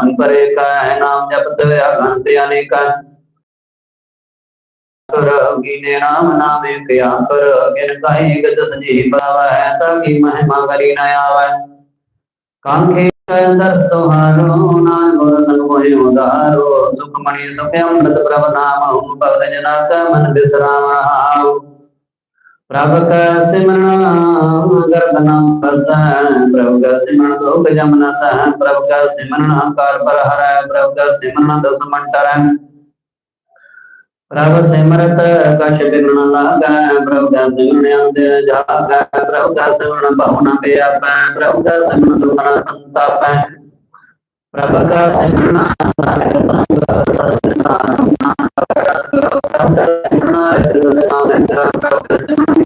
ਸੰਪਰੇ ਕਾ ਨਾਮ ਜਪਤ ਅਗੰਤ ਅਨੇਕਾ ਕਰ ਗੀਨੇ ਨਾਮ ਨਾਮੇ ਕਿਆ ਕਰ ਗਿਨ ਕਾਹੀ ਗਦਤ ਜੀ ਪਾਵੈ, ਤਾਂ ਕੀ ਮਹਿਮਾ ਕਰੀ ਨ ਆਵੈ। ਕਾਂਖੇ ਅੰਦਰ ਤੁਹਾਰੋ ਨਾਨ ਗੁਰਨ ਹੋਏ ਉਦਾਰੋ। ਸੁਖ ਮਣੀ ਸੁਖ ਅੰਮ੍ਰਿਤ ਪ੍ਰਭ ਨਾਮ ਭਗਤ ਜਨਾ ਕਾ ਮਨ ਬਿਸਰਾਮ ਪ੍ਰਭ ਕਾ ਸਿਮਰਨ ਗਰਦਨਾ ਕਰਤਾ ਪ੍ਰਭ ਕਾ ਸਿਮਰਨ ਲੋਕ ਜਮਨਤਾ ਪ੍ਰਭ ਕਾ ਸਿਮਰਨ ਹੰਕਾਰ ਪਰ ਹਰੈ ਪ੍ਰਭ ਕਾ ਸਿਮਰਨ ਦਸ ਮੰਟਰੈ ਪ੍ਰਭ ਸਿਮਰਤ ਕਛ ਬਿਗਣ ਲਾਗੈ ਪ੍ਰਭ ਕਾ ਸਿਮਰਨ ਅੰਦਰ ਜਾਗੈ ਪ੍ਰਭ ਕਾ ਸਿਮਰਨ ਭਵਨ ਪਿਆਪੈ ਪ੍ਰਭ ਕਾ ਸਿਮਰਨ ਦੁਖਨ ਸੰਤਾਪੈ ਪ੍ਰਭ ਕਾ ਸਿਮਰਨ ਸਾਰੇ ਸੰਗ ਸਤਨਾਮ ਪ੍ਰਭ ਕਾ ਸਿਮਰਨ ਨਾਮ ਪ੍ਰਭ ਕਾ ਸਿਮਰਨ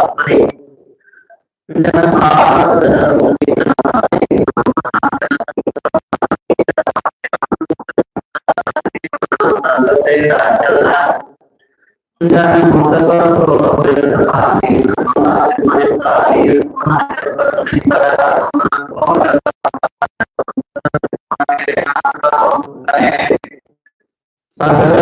அவரை இந்த சகல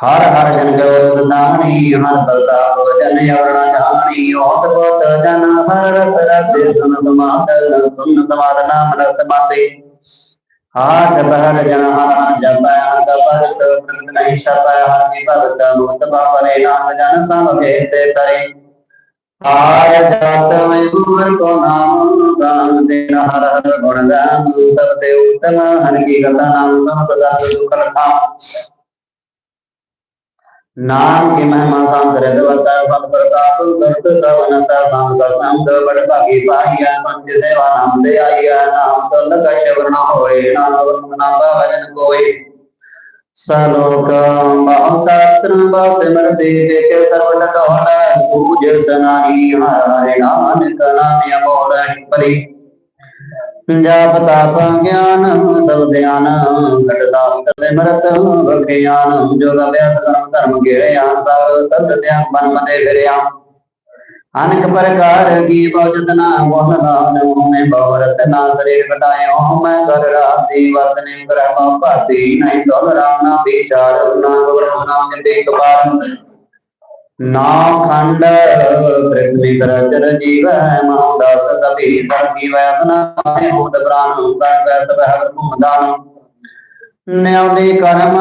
ਹਰ ਹਰ ਨਾਮ ਜੋ ਹਰ ਨਾਮ ਜਨ ਕਾ ਹਰ ਨਾਮ ਹਰ ਜਾਣੀ ਓਤ ਬੋਤ ਜਨ ਹਰ ਰਸ ਰਤੇ ਸੁਨ ਸਮਾਤਲ ਸੁਨ ਸਮਾਦ ਨਾਮ ਰਸ ਮਾਤੇ ਹਰ ਜਪ ਹਰ ਜਨ ਹਰ ਹਰ ਜਪੈ ਹਰ ਕਪਰਤ ਪ੍ਰਗਟ ਨਹੀਂ ਸ਼ਪੈ ਹਰ ਜੀ ਭਗਤ ਮੁਕਤ ਬਾਪਰੇ ਨਾਮ ਜਨ ਸਭ ਭੇਤੇ ਤਰੇ ਆਰ ਜਤ ਮਯੂਰ ਕੋ ਨਾਮ ਗਾਨ ਦੇਨ ਹਰ ਹਰ ਗੁਣ ਗਾਨ ਸਭ ਤੇ ਉਤਮ, ਹਰ ਕੀ ਕਥਾ ਨਾਮ ਸਮ ਸਦਾ ਦੁਖ ਲਖਾ ਨਾਮ ਕੀ ਮਹਿਮਾ ਸੰਤ ਰਦਵਤਾ ਸਭ ਪ੍ਰਤਾਪ ਦਰਦ ਸਵਨਤਾ ਨਾਮ ਦਾ ਸੰਗ ਬੜ ਭਾਗੀ ਪਾਈਆ ਪੰਜ ਦੇਵਾ ਨਾਮ ਦੇ ਆਈਆ, ਨਾਮ ਤੁਲ ਕਸ਼ਵਰ ਨਾ ਹੋਏ ਨਾਮ ਵਰਮ ਨਾਮ ਵਜਨ ਕੋਈ ਸਲੋਕ ਬਹੁ ਸ਼ਾਸਤਰ ਬਹੁ ਸਿਮਰ ਦੇ ਕੇ ਸਰਵ ਟੋਲ ਪੂਜ ਸਨਾਹੀ ਹਰਿ ਨਾਨਕ ਨਾਮ ਅਮੋਲ ਪਰੀ ਜਪ ਤਪ ਗਿਆਨ ਸਭ ਧਿਆਨ ਘਟਦਾ ਸਿਮਰਤ ਵਿਗਿਆਨ ਜੋਗ ਅਭਿਆਸ ਕਰਮ ਧਰਮ ਗਿਰਿਆ ਸਭ ਸਭ ਧਿਆਨ ਮਨ ਮਤੇ ਫਿਰਿਆ। ਅਨੇਕ ਪ੍ਰਕਾਰ ਕੀ ਬਉਜਤ ਨਾ ਮੋਹ ਦਾਨ ਮੈਂ ਬਵਰਤ ਨਾ ਸਰੀਰ ਕਟਾਇਓ ਮੈਂ ਕਰ ਰਾਤੀ ਵਰਤਨੇ ਕਰੈ ਭਾਤੀ ਨਹੀਂ ਤੋਲ ਰਾਮ ਨਾ ਵਿਚਾਰ, ਨਾ ਗੁਰੂ ਨਾਮ ਜਪੇ ਕਬਾਰ ਨਾ ਖੰਡ ਪ੍ਰithvi ਕਰਚਰ ਜੀਵ ਮਹੁ ਦਾਸ ਤਪੀ ਦਰ ਕੀ ਵੈਸਨਾ ਮੈਂ ਹੋਤ ਪ੍ਰਾਨ ਕਰ ਕਰ ਤਬਹ ਘੁਮਦਾਨ ਨਿਉਲੇ ਕਰਮ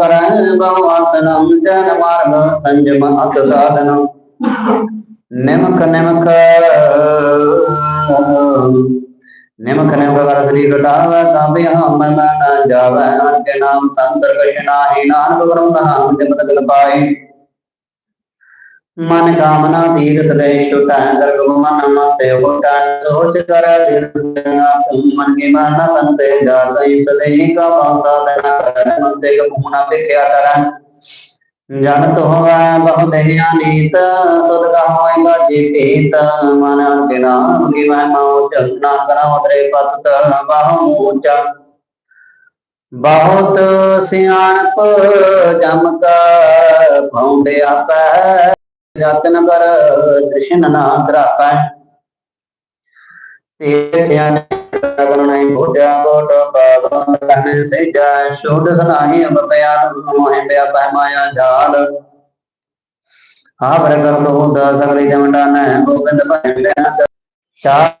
ਕਰੈ ਬਹੁ ਆਸਨੰ ਜਨ ਮਾਰਗ ਸੰਜਮ ਅਤ ਸਾਧਨ। ਨਿਮਕ ਨਿਮਕ ਨਿਮਕ ਨਿਮਕ ਕਰ ਸ੍ਰੀ ਘਟਾਵੈ ਤਾਬੇ ਹਮ ਮਨ ਨਾ ਜਾਵੈ। ਅਨਕੇ ਨਾਮ ਸੰਤਰ ਕਛ ਨਾਹੀ, ਨਾਨਕ ਗੁਰੂ ਨਾਮ ਜਪਤ ਗਲ ਪਾਈ ਮਨ ਕਾਮਨਾ ਤੀਰਥ ਦੇ ਛੁਟੈ ਦਰਗ ਮਤੇ ਹੋਟੈ ਸੋਚ ਕਰ ਦਿਨ ਮਨ ਕੇ ਮਨ ਤਨ ਤੇ ਜਾਤੈ ਸਦੇ ਕਾ ਪਾਸਾ ਤਨਾ ਕਰ ਮਨ ਤੇ ਗੁਣਾ ਵਿਖਿਆ ਕਰੈ ਜਨ ਤੋਹੈ ਬਹੁ ਦਹਿਆ ਨੀਤ, ਸੁਧ ਕਾ ਹੋਇਗਾ ਜੀ ਪੀਤ, ਮਨ ਕੇ ਨਾਮ ਕੀ ਮਹਿਮਾ ਕਰਾ ਉਤਰੇ ਪਤ ਬਹੁ ਉੱਚ ਬਹੁਤ ਸਿਆਣਪ ਜਮ ਕਾ ਭੌਂਦੇ ਆਪੈ रत्नगर कृष्णनाद्रापाय तीर्थयान करुणाय भूजा कोट पावन कहने से जाय शोध सनाही अमपयान मोहे पे पहमाया जाल। हावर कर दो सगरी जमडान गोविंद भजन चार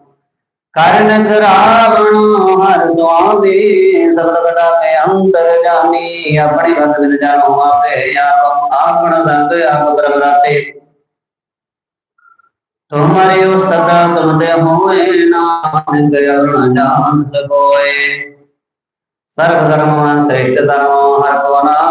ਕਰਨ ਕਰਾਵਣ ਹਰ ਦੁਆਵੇ ਸਬਦ ਬੜਾ ਅੰਦਰ ਜਾਨੀ ਆਪਣੀ ਬਤ ਵਿਦ ਜਾਨੋ ਆਪੇ ਆਪ, ਆਪਣ ਦੰਦ ਆਪ ਬਰਬਰਾਤੇ ਤੁਮਰੇ ਉਤਦਾ ਤੁਮ ਹੋਏ ਨਾਨਕ ਅਰਣ ਜਾਨ ਸਕੋਏ। ਸਰਬ ਧਰਮ, ਸ੍ਰੇਸ਼ਟ ਧਰਮ, ਹਰ ਕੋ ਨਾਮ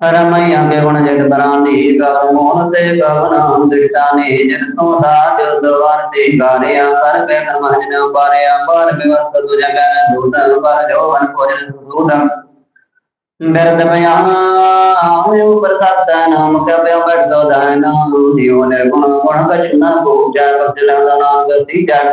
ਰਮਈ ਅੰਗੇ ਗੁਣ ਜਗ ਤਰਾਨੀ ਕਰ ਮੋਹਨ ਤੇ ਕਵਨ ਦਿਟਾਨੇ ਜਨ ਤੋਂ ਸਾਜ ਦਵਾਰ ਤੇ ਗਾਰਿਆ ਕਰ ਕੇ ਕਰਮ ਜਨ ਪਾਰਿਆ, ਬਾਰ ਵਿਵਸਤ ਤੁ ਜਗਨ ਦੂਤਨ ਪਰ ਜੋਵਨ ਭੋਜਨ ਸੂਦਨ ਬਿਰਦ ਬਿਆਨ ਆਇਓ ਪ੍ਰਸਾਦ ਨਾਮ ਕਬਿ ਵਰਦੋ ਦਾਨ ਦਿਓ ਨਿਰਗੁਣ ਗੁਣ ਕਛਨਾ ਪੂਜਾ ਵਸਲਾ ਦਾ ਨਾਮ ਗਤੀ ਜਨ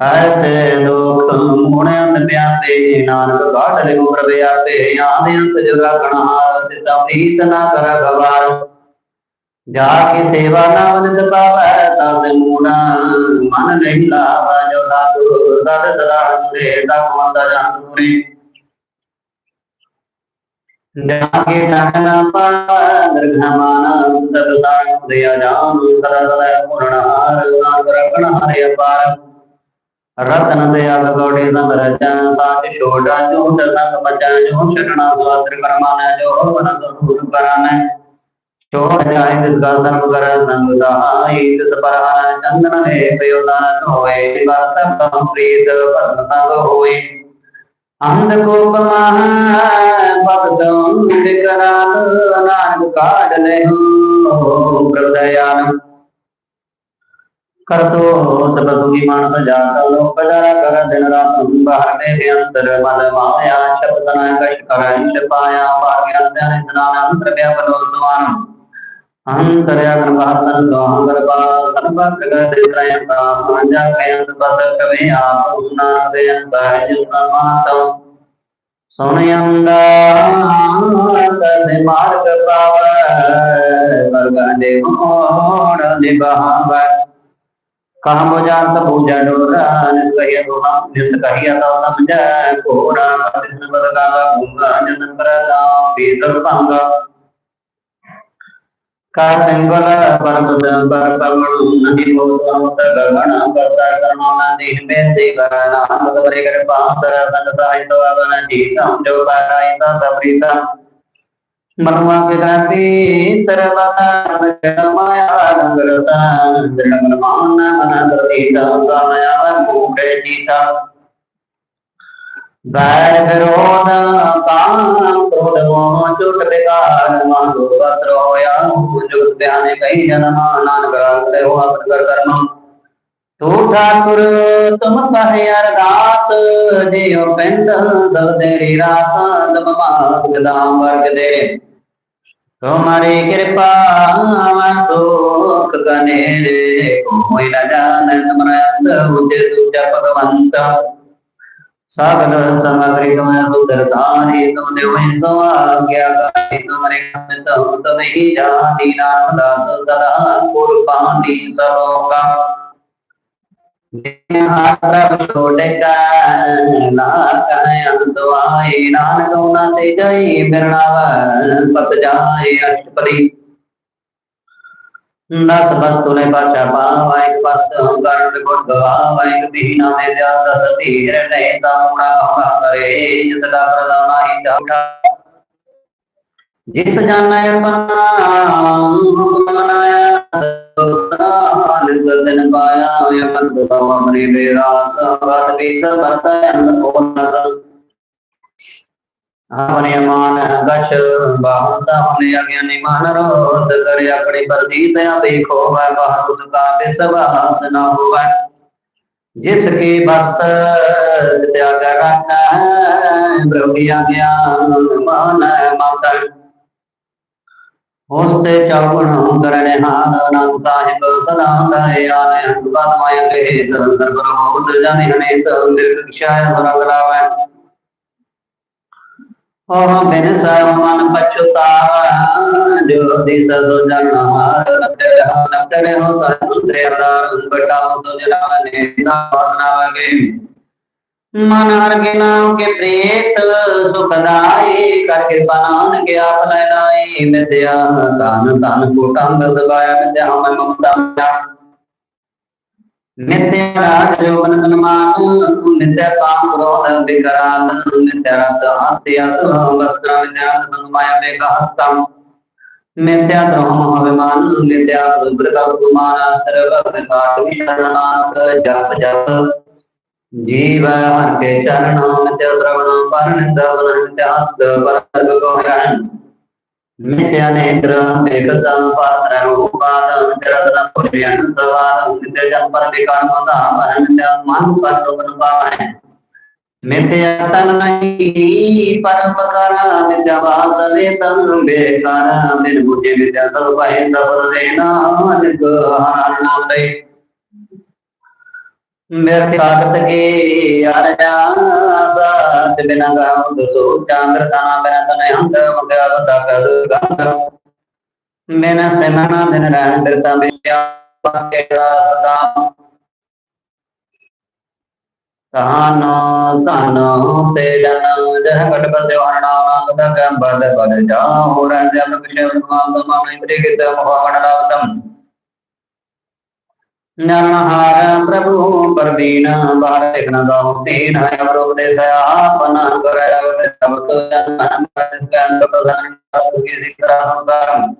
ਐਸੇ ਲੋਕ ਮੁਣੇ ਅੰਤ ਪਿਆਤੇ ਨਾਨਕ ਕਾਢ ਲਿਓ ਪ੍ਰਵਿਆਤੇ ਆਦੇ ਅੰਤ ਜਗਾ ਕਣਾ ਸਿਤਾ ਪ੍ਰੀਤ ਨਾ ਕਰ ਗਵਾਰ ਜਾ ਕੇ ਸੇਵਾ ਨਾ ਵਨਿਤ ਪਾਵੈ ਤਦ ਮੂਣਾ ਮਨ ਨਹੀਂ ਲਾਵਾ ਜੋ ਲਾਗੂ ਤਦ ਸਦਾ ਦੇ ਤਕ ਮੰਦਾ ਜਨ ਤੁਰੇ ਜਾਗੇ ਟਹਨਾ ਪਾਦਰਘਮਾਨ ਤਦਦਾਨ ਦਇਆ ਜਾਨ ਸਰਦੈ ਪੁਰਣਾਰ ਨਾਮ ਰਖਣ ਹਰਿ ਅਪਾਰ ਰਤਨ ਦਇਆ ਗੋੜੇ ਸੰਗ ਰਚਨ ਸਾਚ ਛੋੜਾ ਝੂਠ ਸੰਗ ਬਚਾ ਜੋ ਛਟਣਾ ਸਵਾਤਰ ਕਰਮਾਨਾ ਜੋ ਬਨ ਸੁਰ ਕਰਾਮੈ ਛੋੜ ਜਾਏ ਤਿਸ ਕਾ ਸੰਗ ਕਰ ਸੰਗ ਦਾਈ ਤਿਸ ਪਰਹਾਨ ਚੰਦਨ ਵੇ ਪਇਓ ਦਾਨ ਹੋਏ ਬਾਤ ਪ੍ਰੀਤ ਭਗਤ ਸੰਗ ਹੋਏ। ਅੰਧ ਕੋਪ ਮਹਾ, ਭਗਤੰ ਵਿਕਰਾਲ ਨਾਨਕ ਕਾਢ ਲੈਹੁ ਪ੍ਰਦਯਾਨ। ਕਰਤੋ ਸਭ करतो तब सुगिमान जात लोक जरा कर दिन रात बाहर में भी अंतर मन माया शब्द न कष्ट कराई शपाया पाग्या ज्ञान ज्ञान अंतर व्यापनो सुमान अंतर्या गर्भासन दोहं तो गर्भा सर्व प्रगत त्रयं तामांजा कयं बद कवे आपुना दयं बाह्यं मातम। सोनयंदा मार्ग पाव वर्ग देवोड़ निभाव। ਦੇ ਮੋੜ ਨਿਭਾਵੈ ਕਹਾਂ ਬੁਝਾਂਤ ਪੂਜਾ ਡੋਰਾ ਨਿਸ ਕਹੀਆ ਦੋਹਾ ਨਿਸ ਕਹੀਆ ਤਾ ਸਮਝੈ ਕੋਰਾ ਨਿਸ ਬਦਗਾ ਗੁੰਗਾ ਜਨ ਕਰਦਾ ਪੀਤਰ ਭੰਗਾ। ਕਾ ਸੰਗਲ ਪਰਮ ਪਰ ਪਰਮਣੁ ਨਹੀ ਮੋਤ ਗਗਨ ਕਰਤਾ ਕਰਮਾਨਾ ਦੇਹ ਮੇ ਦੇ ਕਰਨਾ ਬਦਰੇ ਕਰ ਪਾਸ ਸੰਗ ਸਾਹਿਤ ਆਵਨ ਜੀਤਮ मनवा विदाते सर्वता जन्मया नगरता जन्ममान अनंतरीता समया मुखेजिता वैदरोद काम क्रोधमो चुट विकार मानो पत्रोया जुग ध्यान कई जनमानान ग्रंथ हो अपकर कर्म ਤੂ ਠਾਕੁਰ ਤੁਮ ਕਹੇ ਅਰਦਾਸ, ਜਿਉ ਪਿੰਡ ਦਵ ਤੇਰੀ ਰਾਤ ਦਮ ਮਾਤ ਗਦਾਮ ਵਰਗ ਦੇ। ਤੁਮਾਰੀ ਕਿਰਪਾ ਮੈਂ ਦੁਖ ਗਨੇ ਕੋਈ ਨਾ ਜਾਣੈ ਤਮਰੰਤ ਉਚੇ ਦੂਜਾ ਭਗਵੰਤ। ਸਗਲ ਸਮਗਰੀ ਤੁਮੈ ਸੁਦਰਤਾਨੀ ਤੁਮ ਦੇਵੈ ਸੋ ਆਗਿਆ ਕਰੀ ਤੁਮਰੇ ਕਮਿਤ ਤੁਮੈ ਹੀ ਜਾਨੀ ਨਾਮ ਦਾਸ ਸਦਾ ਕੁਰਬਾਨੀ ਸਲੋਕਾ। ਪ੍ਰਭ ਛੋੜੇ ਨਾ ਕਹਿ ਅੰਤਵਾਈ ਨਾਨਕ ਉਹਨਾਂ ਤੇ ਜਈ ਮਿਰਣਾਵ ਪਤ ਜਾਏ ਅਸ਼ਟਪਦੀ ਨਤ ਬਸਤੁ ਨੇ ਪਾਚਾ ਪਾਵਾ ਇੱਕ ਪਤ ਹੰਕਾਰ ਗੁਣ ਗਵਾਵਾ ਇੱਕ ਦੀਨਾ ਦੇ ਦਿਆਸ ਸਤੀਰ ਨੇ ਤਾਉਣਾ ਹੋਣਾ ਕਰੇ ਜਿਤ ਦਾ ਪ੍ਰਦਾਨਾ ਹੀ ਜਾਉਠਾ ਜਿਸ ਜਾਣੈ ਆਪਣਾ ਹੁਕਮ ਮਨਾਇਆ ಿನ ಕಾಯ ಮತ್ತು ಗಮನೆ ವೇರಾಸ ವರ್ಧಿತ ಭರ್ತಯನ್ನಪೂರ್ಣದ ಅವನಿಯಮಾನ ಗಶ ಬಾಹುತ ಅವನಿಯಜ್ಞಾನಿ ಮಾನರೋಧ ಕರೆ ಅಪಡಿ ಬರ್ಧಿತ ಅಪೇಖೋ ವೈ ಬಾಹುತ ಕಾವ್ಯ ಸಭಾಸ ನ ಹೋವ जिसके वस्त्र त्याग रखना ब्रह्म ज्ञान मान मातन होस्ते चागुणां करणेहानां साहिब सदातायानयन्वात्माय गहे सरं सर्वभूत जनिहने सरं दीर्घक्षाय सरंगलावय ओहं विनसर्वमन पच्युतार ज्योतिष सुजनहार नक्तरे हो सन्तरे अदार बटाम सुजनावने नावनावगे ਮਨ ਪਛਤਾਵਾ ਜੋ ਹਰ ਕੇ ਨਾਮ ਕੇ ਪ੍ਰੀਤ ਸੁਖਦਾਈ ਕਰ ਕਿਰਪਾ ਨਾਨਕ ਆਪ ਲੈ ਲਾਈ ਮਿਤਿਆ ਤਨ ਤਨ ਕੋ ਕੰਗ ਦਬਾਇਆ, ਮੈਂ ਮਮਤਾ ਮਿਤਿਆ ਰਾਜ ਜੋ ਬਨ ਤਨ ਮਾਨ ਕਾਮ ਕ੍ਰੋਧ ਵਿਕਰਾਲ ਮਿਤਿਆ ਰਤ ਹਾਸਿਆ ਤੋ ਵਸਤਰਾ ਮਿਤਿਆ ਤਨ ਮਾਇਆ ਮੇ ਕਹਤਮ ਮਿਤਿਆ ਧਰਮ ਅਭਿਮਾਨ ਮਿਤਿਆ ਸੁਬ੍ਰਤਾ ਕੁਮਾਰ ਸਰਵ ਵਿਕਾਸ ਵਿਸ਼ਨਾਨਾਕ ਜਪ ਜਪ। जीव हंते चरणम ते द्रवणम परनंद वनंते आस्त परलोकरण नित्य नेत्र एकतम पात्रं उपादं तिरतम पुण्यं सवादं नित्यं परविकामतां अनंतं मन परलोकन पावने नित्य तन्मयी परमकार नित्य वासवे तन बेकार निर्मुति नित्य सर्वहित पदेना अनगहरणालय मेरे आगत के अनजात बिना गाँव तो दुसो चांद्र ताना बिना तो तने अंग मंग बता कर। गंग बिना सेमना दिन रहन करता में तानो तानो तेजन जह कटपते वर्णानांगत कंपद पद जाहुरं जम विषय वर्णमांगम तो इंद्रिय कित मोहमणलावतम नरहार प्रभु परदीन भारत नदाव तीन अवरोधया पन करयवत तवत जन्म की सिकरा हम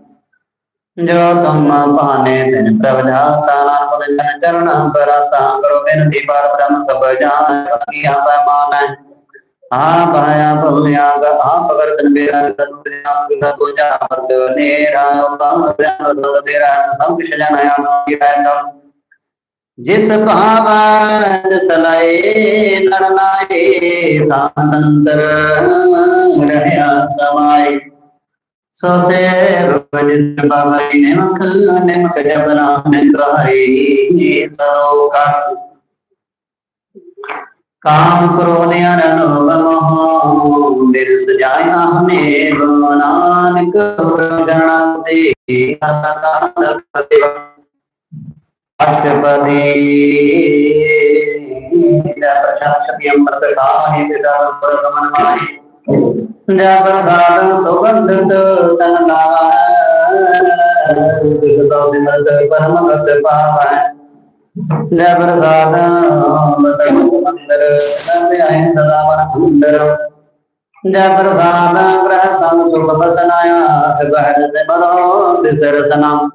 जो तुम पाने तिन प्रभु जाता पुन चरण परता करो विनती पर ब्रह्म सब जान किया पैमान आप आया पुण्या आप अगर तन मेरा तन पूजा पर नेरा तम तेरा सब कुछ जाना या किया ਜਿਸ ਭਾਵ ਤਲਾਏ ਨਰਨਾਏ ਸਾਨੰਦਰ ਰਹਿਆ ਸਮਾਈ ਸੋ ਸੇ ਰੁਜਿਤ ਬਾਬਰੀ ਨਿਮਕ ਨਿਮਕ ਜਬਨਾ ਨਿਕਾਰੀ ਸੋ ਕਰ ਕਾਮ ਕ੍ਰੋਧ ਅਨੁਭ ਮੋਹ ਦਿਲ ਸਜਾਇਆ ਹਮੇ ਨਾਨਕ ਜਣਾ ਦੇ ਅਰਤਾ ਦਰਪਤੇ जपदान सुगंधित परम गत पावै जपदान सुगंधर नमः सदा मन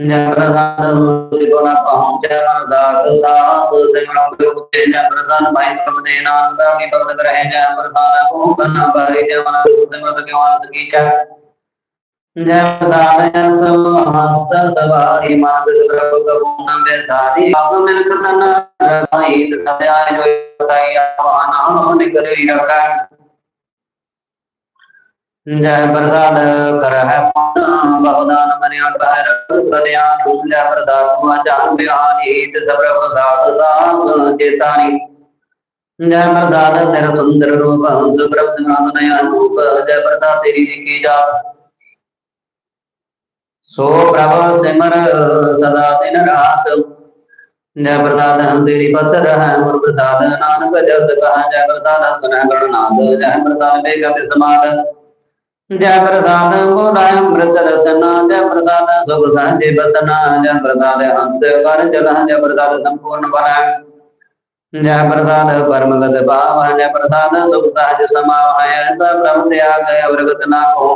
जगदादम त्रिगुण पहुंचन दादात सेवन के जगदान भाई प्रदेना अंगामी भक्त ग्रह जय प्रदान को कना भरि जय मन सुध मत के वांत की जय जगदान सम हस्त सवारी मार्ग प्रभु करुणा में धारी आप मेरे कथन भाई तथा जो बताई आवाना निकरे रखा ਜੈ ਪ੍ਰਸਾਦ ਮੁਕਤੀ ਕੋਨਾ ਪਹੁੰਚੈ ਮਨ ਦਾਸ ਸਾਧ ਸਿਮਰਨ ਗੁਰੁਤੇ ਮਾ ਜਾਨ ਬਿਆਨੀ ਤੇ ਸਬਰ ਪ੍ਰਸਾਦ ਦਾਸ ਚੇਤਾਨੀ। ਜੈ ਪ੍ਰਸਾਦ ਤੇਰਾ ਸੁੰਦਰ ਰੂਪ, ਹੰਸ ਪ੍ਰਭ ਨਾਮ ਨਯਾ ਰੂਪ, ਜੈ ਪ੍ਰਸਾਦ ਤੇਰੀ ਲਿਖੀ ਜਾ ਸੋ ਪ੍ਰਭ ਸਿਮਰ ਸਦਾ ਦਿਨ ਰਾਤ ਜੈ ਪ੍ਰਸਾਦ ਹਮ ਤੇਰੀ ਪਤ ਰਹਿ ਮੁਰ ਪ੍ਰਸਾਦ ਨਾਨਕ ਜਸ ਕਹਾ, ਜੈ ਪ੍ਰਸਾਦ ਸੁਨੈ ਗਣਨਾਦ ਜੈ ਪ੍ਰਸਾਦ ਬੇਗਮ ਸਮਾਦ जय प्रदान गोदाय अमृत रसना जय प्रसाद सुखसांति जय प्रसाद हंस कर जय प्रसाद। संपूर्ण जय परम गत भाव जय प्रसाद सुख सहज समावय प्रभु त्याग अवरगत ना को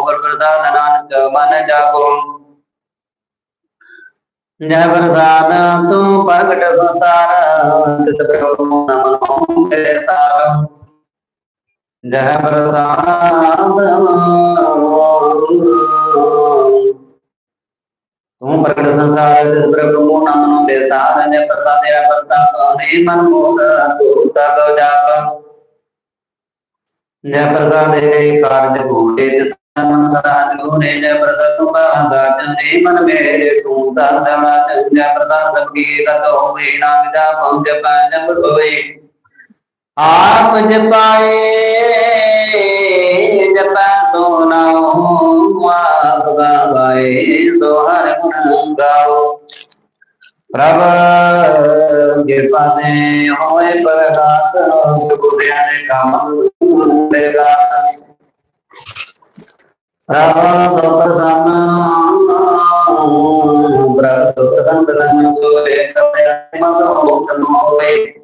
नानक मन जागो जय तू प्रकट संसार प्रभु नमो जय ਸੰਸਾਰ ਤਿਤ ਪ੍ਰਭ ਨਾਮ ਮੇਰੇ ਸਾਰ ਜੈ ਪ੍ਰਸਾਦ ਤੂੰ ਤੇਰਾ ਪ੍ਰਤਾਪ ਨੇ ਮਨ ਮੋਹ ਤੂੰ ਤਗ ਜਾਪ। ਜੈ ਪ੍ਰਸਾਦ ਦੇ ਕਾਰਜ ਭੂਤੇ ਮਨ ਸਦਾ ਜੋਨੇ ਜੈ ਪ੍ਰਸਾਦ ਤੂੰ ਬਾਗਾ ਨੇ ਮਨ ਮੇਰੇ ਤੂੰ ਦਰਦਵਾ ਜੈ ਪ੍ਰਸਾਦ ਸਭੀ ਤਤ ਹੋਵੇ, ਨਾਮ ਜਾ ਪਹੁੰਚ ਪਾ ਜਪ ਹੋਏ ਆਪ ਜਪਾਏ, ਜਪਾ ਸੋ ਨਾਉ, ਆਪ ਗਾਏ सिंधु हर गुण गाओ प्रभ कृपा से होए प्रकाश सुखदेव का मंगलेगा प्रभ प्रदान प्रभ प्रदान को एक मदो होए